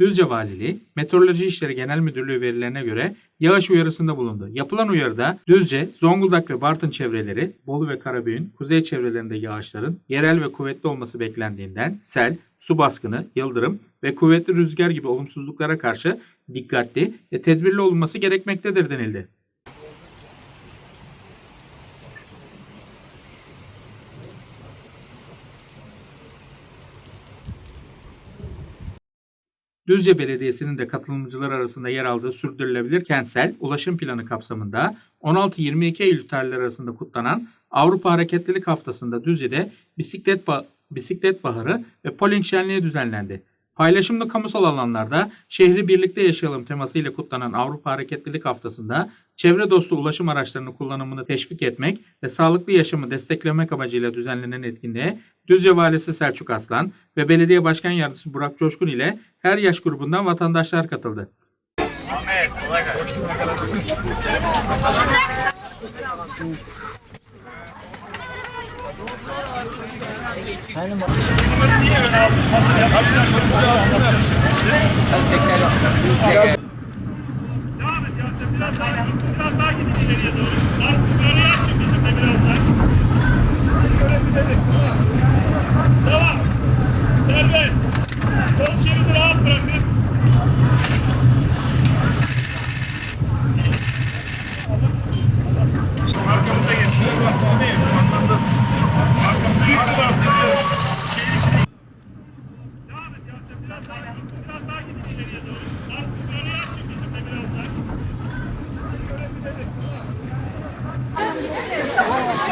Düzce Valiliği, Meteoroloji İşleri Genel Müdürlüğü verilerine göre yağış uyarısında bulundu. Yapılan uyarıda Düzce, Zonguldak ve Bartın çevreleri, Bolu ve Karabük'ün kuzey çevrelerinde yağışların yerel ve kuvvetli olması beklendiğinden sel, su baskını, yıldırım ve kuvvetli rüzgar gibi olumsuzluklara karşı dikkatli ve tedbirli olunması gerekmektedir denildi. Düzce Belediyesi'nin de katılımcılar arasında yer aldığı sürdürülebilir kentsel ulaşım planı kapsamında 16-22 Eylül tarihleri arasında kutlanan Avrupa Hareketlilik Haftası'nda Düzce'de bisiklet, ba- bisiklet baharı ve poling şenliği düzenlendi. Paylaşımlı kamusal alanlarda şehri birlikte yaşayalım temasıyla kutlanan Avrupa Hareketlilik Haftası'nda çevre dostu ulaşım araçlarının kullanımını teşvik etmek ve sağlıklı yaşamı desteklemek amacıyla düzenlenen etkinliğe Düzce Valisi Selçuk Aslan ve Belediye Başkan Yardımcısı Burak Coşkun ile her yaş grubundan vatandaşlar katıldı. Devam et ya sen biraz daha biraz daha gidin ileriye doğru. Artık yukarıya açın bizim de biraz daha. Şöyle gidelim. Devam. Serbest. Sol şeridi rahat bırakın. Arkamıza. Arkamızdasın. Arkamıza geçin. Şehir içine Devam et ya sen biraz daha biraz daha gidin ileriye doğru. Artık yukarıya açın bizim de biraz daha. Şöyle gidelim.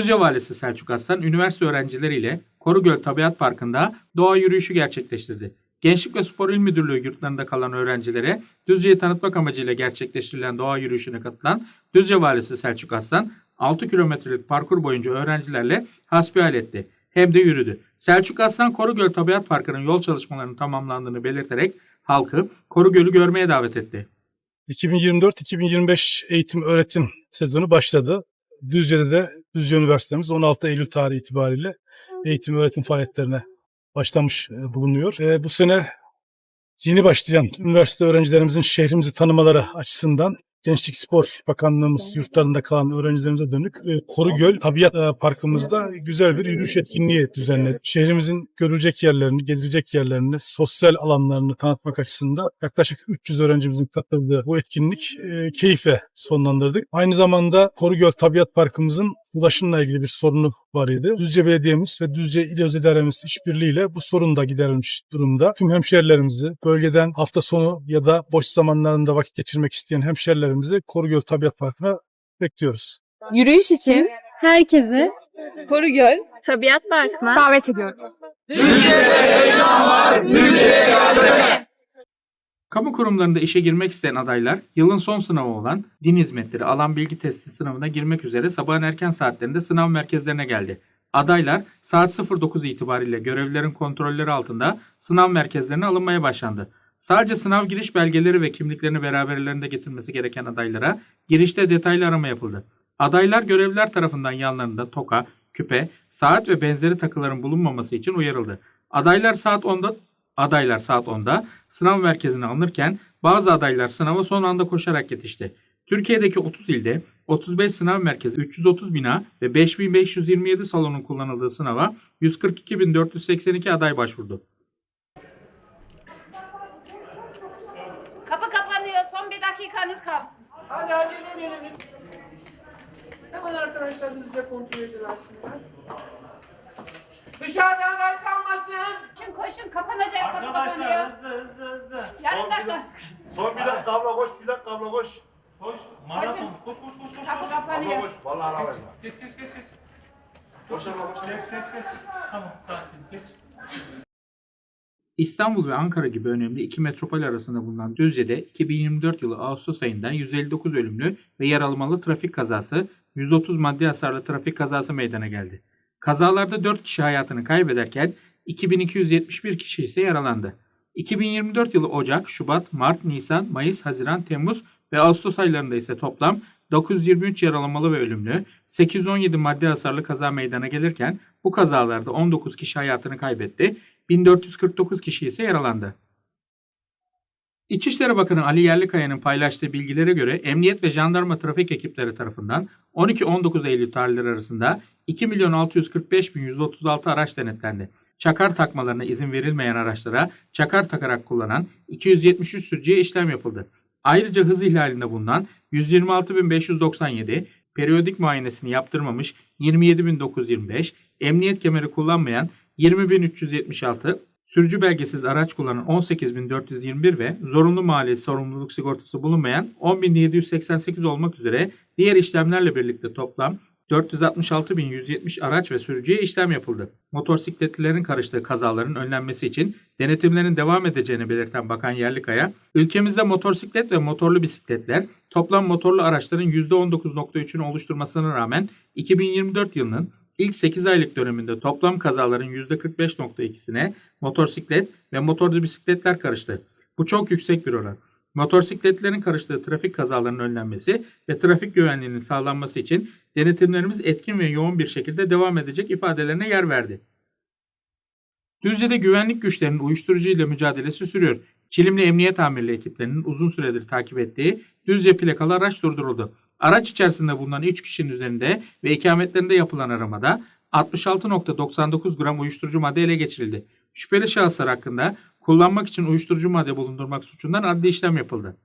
Düzce Valisi Selçuk Aslan, üniversite öğrencileriyle Korugöl Tabiat Parkı'nda doğa yürüyüşü gerçekleştirdi. Gençlik ve Spor İl Müdürlüğü yurtlarında kalan öğrencilere Düzce'yi tanıtmak amacıyla gerçekleştirilen doğa yürüyüşüne katılan Düzce Valisi Selçuk Aslan, 6 kilometrelik parkur boyunca öğrencilerle hasbihal etti. Hem de yürüdü. Selçuk Aslan Korugöl Tabiat Parkı'nın yol çalışmalarının tamamlandığını belirterek halkı Korugöl'ü görmeye davet etti. 2024-2025 eğitim öğretim sezonu başladı. Düzce'de de Düzce Üniversitemiz 16 Eylül tarihi itibariyle eğitim öğretim faaliyetlerine başlamış e, bulunuyor. E, bu sene yeni başlayan üniversite öğrencilerimizin şehrimizi tanımaları açısından Gençlik Spor Bakanlığımız yurtlarında kalan öğrencilerimize dönük e, Korugöl Tabiat e, Parkımızda güzel bir yürüyüş etkinliği düzenledi. Şehrimizin görülecek yerlerini, gezilecek yerlerini, sosyal alanlarını tanıtmak açısından yaklaşık 300 öğrencimizin katıldığı bu etkinlik e, keyifle sonlandırdık. Aynı zamanda Korugöl Tabiat Parkımızın ulaşımla ilgili bir sorunu var idi. Düzce Belediye'miz ve Düzce İl Özel İdaremiz işbirliğiyle bu sorun da giderilmiş durumda. Tüm hemşehrilerimizi bölgeden hafta sonu ya da boş zamanlarında vakit geçirmek isteyen hemşehrilerimizi Korugöl Tabiat Parkı'na bekliyoruz. Yürüyüş için herkesi Korugöl Tabiat Parkı'na davet ediyoruz. Kamu kurumlarında işe girmek isteyen adaylar yılın son sınavı olan din hizmetleri alan bilgi testi sınavına girmek üzere sabahın erken saatlerinde sınav merkezlerine geldi. Adaylar saat 09 itibariyle görevlilerin kontrolleri altında sınav merkezlerine alınmaya başlandı. Sadece sınav giriş belgeleri ve kimliklerini beraberlerinde getirmesi gereken adaylara girişte detaylı arama yapıldı. Adaylar görevliler tarafından yanlarında toka, küpe, saat ve benzeri takıların bulunmaması için uyarıldı. Adaylar saat 10'da Adaylar saat 10'da sınav merkezine alınırken bazı adaylar sınava son anda koşarak yetişti. Türkiye'deki 30 ilde 35 sınav merkezi, 330 bina ve 5527 salonun kullanıldığı sınava 142.482 aday başvurdu. Kapı kapanıyor. Son bir dakikanız kaldı. Hadi acele edelim. Hemen arkadaşlar hızlıca kontrol ediversinler. Dışarıda aday kalmasın. Koşun koşun kapanacak kapı Arkadaşlar kapanıyor. hızlı hızlı hızlı. Yarım Son bir dakika. Son bir dakika abla koş, bir dakika abla koş. Koş. Maraton. Koş koş koş koş. Kapı koş. kapanıyor. Abla koş. Vallahi ara verme. Geç geç geç geç. Koş abla koş. Geç geç geç. Tamam sakin geç. İstanbul ve Ankara gibi önemli iki metropol arasında bulunan Düzce'de 2024 yılı Ağustos ayında 159 ölümlü ve yaralamalı trafik kazası, 130 maddi hasarlı trafik kazası meydana geldi. Kazalarda 4 kişi hayatını kaybederken 2271 kişi ise yaralandı. 2024 yılı Ocak, Şubat, Mart, Nisan, Mayıs, Haziran, Temmuz ve Ağustos aylarında ise toplam 923 yaralamalı ve ölümlü, 817 maddi hasarlı kaza meydana gelirken bu kazalarda 19 kişi hayatını kaybetti, 1449 kişi ise yaralandı. İçişleri Bakanı Ali Yerlikaya'nın paylaştığı bilgilere göre emniyet ve jandarma trafik ekipleri tarafından 12-19 Eylül tarihleri arasında 2.645.136 araç denetlendi. Çakar takmalarına izin verilmeyen araçlara çakar takarak kullanan 273 sürücüye işlem yapıldı. Ayrıca hız ihlalinde bulunan 126.597, periyodik muayenesini yaptırmamış 27.925, emniyet kemeri kullanmayan 20.376, sürücü belgesiz araç kullanan 18.421 ve zorunlu maliyet sorumluluk sigortası bulunmayan 10.788 olmak üzere diğer işlemlerle birlikte toplam 466.170 araç ve sürücüye işlem yapıldı. Motosikletlilerin karıştığı kazaların önlenmesi için denetimlerin devam edeceğini belirten Bakan Yerlikaya, ülkemizde motosiklet ve motorlu bisikletler toplam motorlu araçların %19.3'ünü oluşturmasına rağmen 2024 yılının ilk 8 aylık döneminde toplam kazaların %45.2'sine motosiklet ve motorlu bisikletler karıştı. Bu çok yüksek bir oran. Motosikletlerin karıştığı trafik kazalarının önlenmesi ve trafik güvenliğinin sağlanması için denetimlerimiz etkin ve yoğun bir şekilde devam edecek ifadelerine yer verdi. Düzce'de güvenlik güçlerinin uyuşturucu ile mücadelesi sürüyor. Çilimli Emniyet Amirliği ekiplerinin uzun süredir takip ettiği Düzce plakalı araç durduruldu. Araç içerisinde bulunan 3 kişinin üzerinde ve ikametlerinde yapılan aramada 66.99 gram uyuşturucu madde ele geçirildi. Şüpheli şahıslar hakkında kullanmak için uyuşturucu madde bulundurmak suçundan adli işlem yapıldı.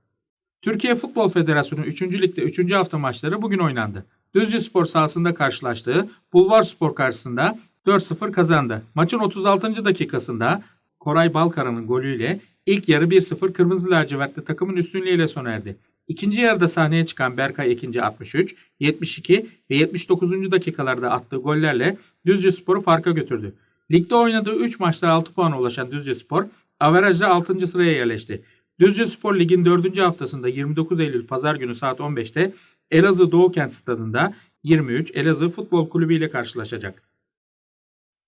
Türkiye Futbol Federasyonu 3. Lig'de 3. hafta maçları bugün oynandı. Düzce Spor sahasında karşılaştığı Bulvar Spor karşısında 4-0 kazandı. Maçın 36. dakikasında Koray Balkara'nın golüyle ilk yarı 1-0 Kırmızı Lacivertli takımın üstünlüğüyle sona erdi. İkinci yarıda sahneye çıkan Berkay Ekinci 63, 72 ve 79. dakikalarda attığı gollerle Düzce Spor'u farka götürdü. Ligde oynadığı 3 maçta 6 puana ulaşan Düzce Spor, averajda 6. sıraya yerleşti. Düzce Spor Lig'in 4. haftasında 29 Eylül Pazar günü saat 15'te Elazığ Doğu Kent Stadında 23 Elazığ Futbol Kulübü ile karşılaşacak.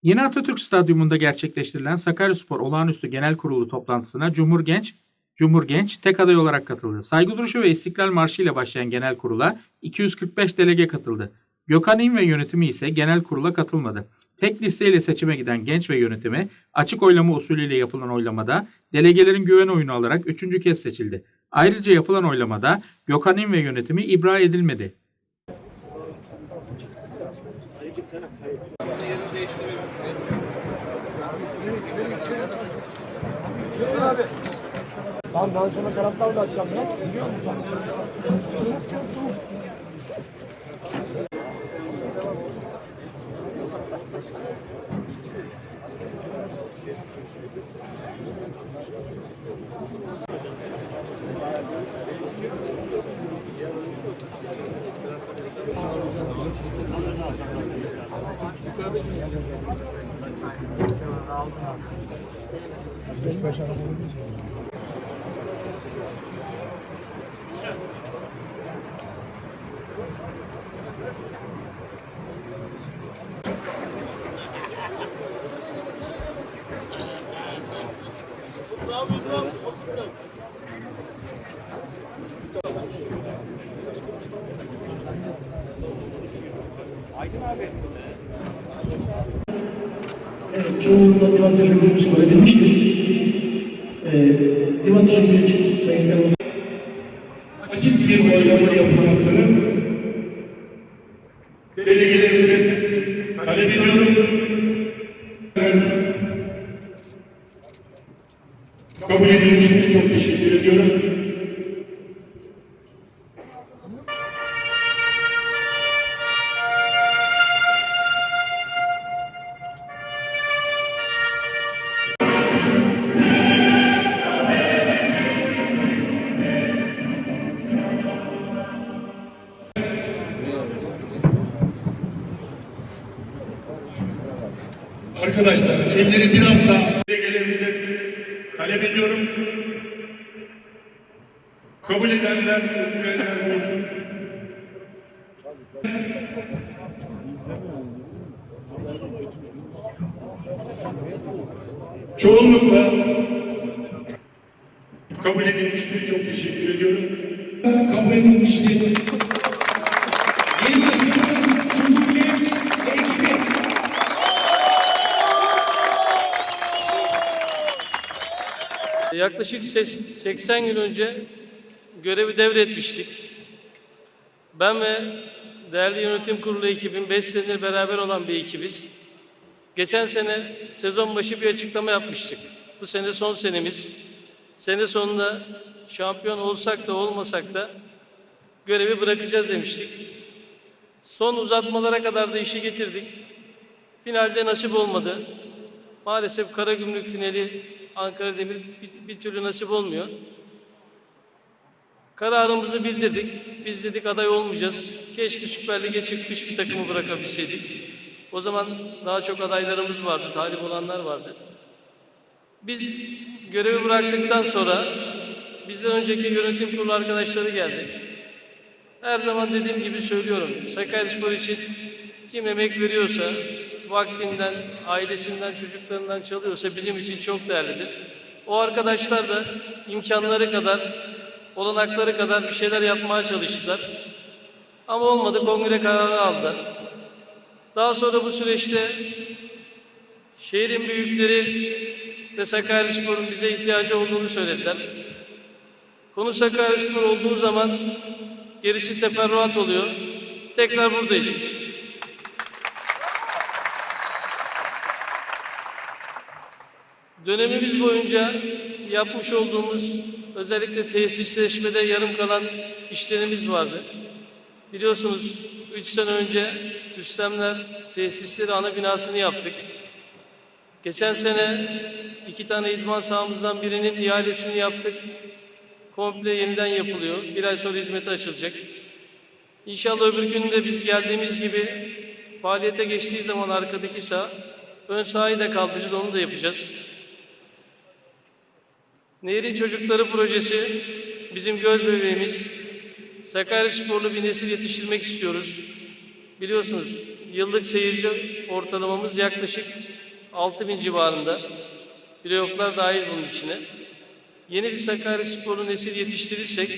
Yeni Atatürk Stadyumunda gerçekleştirilen Sakaryaspor Olağanüstü Genel Kurulu toplantısına Cumhur Genç, Cumhur Genç tek aday olarak katıldı. Saygı duruşu ve İstiklal Marşı ile başlayan genel kurula 245 delege katıldı. Gökhan İn ve yönetimi ise genel kurula katılmadı. Tek listeyle seçime giden genç ve yönetimi açık oylama usulüyle yapılan oylamada delegelerin güven oyunu alarak üçüncü kez seçildi. Ayrıca yapılan oylamada Gökhan İn ve yönetimi ibra edilmedi. Tamam ben sana taraftar da açacağım ya. Biliyor musun? Beş beş araba çoğunlukla divan teşekkürümüz kabul edilmiştir. Ee, divan teşekkürü için Sayın Erol Açık bir oylama yapılmasını delegelerimize talep ediyorum. Arkadaşlar elleri biraz daha gelebilecek talep ediyorum. Kabul edenler, etmeyenler olsun. Çoğunlukla kabul edilmiştir. Çok teşekkür ediyorum. Kabul edilmiştir. Yaklaşık ses- 80 gün önce görevi devretmiştik. Ben ve değerli yönetim kurulu ekibim 5 senedir beraber olan bir ekibiz. Geçen sene sezon başı bir açıklama yapmıştık. Bu sene son senemiz. Sene sonunda şampiyon olsak da olmasak da görevi bırakacağız demiştik. Son uzatmalara kadar da işi getirdik. Finalde nasip olmadı. Maalesef Karagümrük finali Ankara Demir bir, bir türlü nasip olmuyor. Kararımızı bildirdik. Biz dedik aday olmayacağız. Keşke Süper Lig'e çıkmış bir takımı bırakabilseydik. O zaman daha çok adaylarımız vardı, talip olanlar vardı. Biz görevi bıraktıktan sonra bizden önceki yönetim kurulu arkadaşları geldi. Her zaman dediğim gibi söylüyorum. Sakaryaspor için kim emek veriyorsa, vaktinden, ailesinden, çocuklarından çalıyorsa bizim için çok değerlidir. O arkadaşlar da imkanları kadar, olanakları kadar bir şeyler yapmaya çalıştılar. Ama olmadı, kongre kararı aldılar. Daha sonra bu süreçte şehrin büyükleri ve Sakaryaspor'un bize ihtiyacı olduğunu söylediler. Konu Sakaryaspor olduğu zaman gerisi teferruat oluyor. Tekrar buradayız. Dönemimiz boyunca yapmış olduğumuz özellikle tesisleşmede yarım kalan işlerimiz vardı. Biliyorsunuz 3 sene önce Rüstemler tesisleri ana binasını yaptık. Geçen sene iki tane idman sahamızdan birinin ihalesini yaptık. Komple yeniden yapılıyor. Bir ay sonra hizmete açılacak. İnşallah öbür gün de biz geldiğimiz gibi faaliyete geçtiği zaman arkadaki saha ön sahayı da kaldıracağız, onu da yapacağız. Nehrin Çocukları Projesi bizim göz bebeğimiz. Sakaryasporlu bir nesil yetiştirmek istiyoruz. Biliyorsunuz yıllık seyirci ortalamamız yaklaşık 6 bin civarında. Playoff'lar dahil bunun içine. Yeni bir Sakaryasporlu nesil yetiştirirsek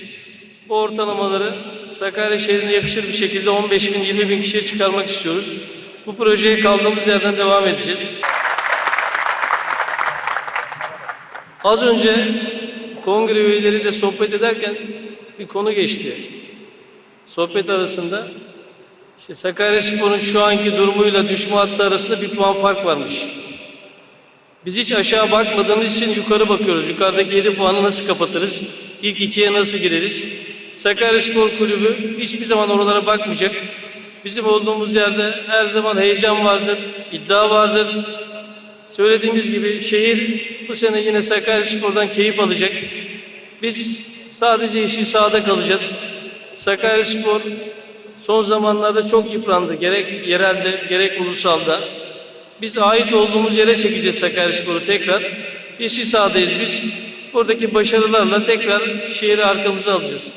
bu ortalamaları Sakarya şehrine yakışır bir şekilde 15 bin 20 bin kişiye çıkarmak istiyoruz. Bu projeye kaldığımız yerden devam edeceğiz. Az önce kongre üyeleriyle sohbet ederken bir konu geçti. Sohbet arasında işte Sakaryaspor'un şu anki durumuyla düşme hattı arasında bir puan fark varmış. Biz hiç aşağı bakmadığımız için yukarı bakıyoruz. Yukarıdaki 7 puanı nasıl kapatırız? İlk ikiye nasıl gireriz? Sakaryaspor Kulübü hiçbir zaman oralara bakmayacak. Bizim olduğumuz yerde her zaman heyecan vardır, iddia vardır. Söylediğimiz gibi şehir bu sene yine Sakaryaspor'dan keyif alacak. Biz sadece yeşil sahada kalacağız. Sakaryaspor son zamanlarda çok yıprandı. Gerek yerelde gerek ulusalda. Biz ait olduğumuz yere çekeceğiz Sakaryaspor'u tekrar. Yeşil sahadayız biz. Buradaki başarılarla tekrar şehri arkamıza alacağız.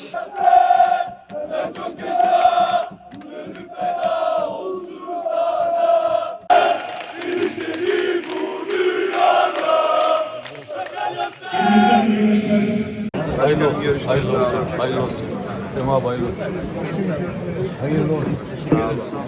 Hayırlı olsun. Hayırlı olsun. Sema hayırlı olsun. Hayırlı olsun. Sağ olsun.